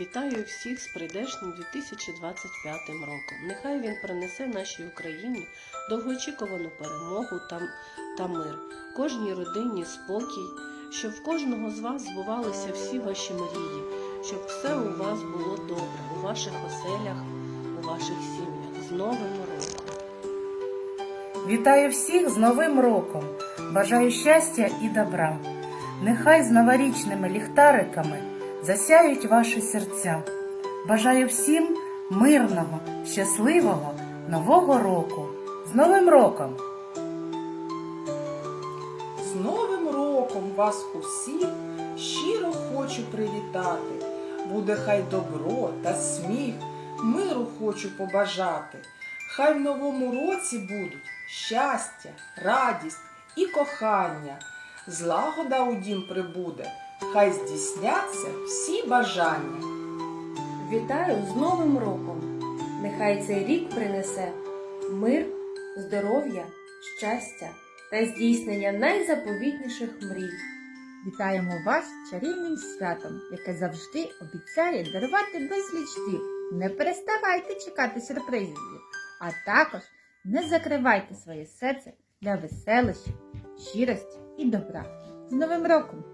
Вітаю всіх з прийдешнім 2025 роком. Нехай він принесе нашій Україні довгоочікувану перемогу та, та мир, кожній родині спокій, щоб в кожного з вас збувалися всі ваші мрії, щоб все у вас було добре, у ваших оселях, у ваших сім'ях. З Новим роком! Вітаю всіх з Новим роком! Бажаю щастя і добра. Нехай з новорічними ліхтариками засяють ваші серця. Бажаю всім мирного, щасливого Нового року! З Новим роком! З Новим роком вас усіх щиро хочу привітати. Буде хай добро та сміх, миру хочу побажати. Хай в новому році будуть щастя, радість і кохання. Злагода у дім прибуде, хай здійсняться всі бажання. Вітаю з Новим роком! Нехай цей рік принесе мир, здоров'я, щастя та здійснення найзаповітніших мрій. Вітаємо вас чарівним святом, яке завжди обіцяє дарувати безліч див. Не переставайте чекати сюрпризів, а також не закривайте своє серце для веселощів, щирості і добра. З Новим роком!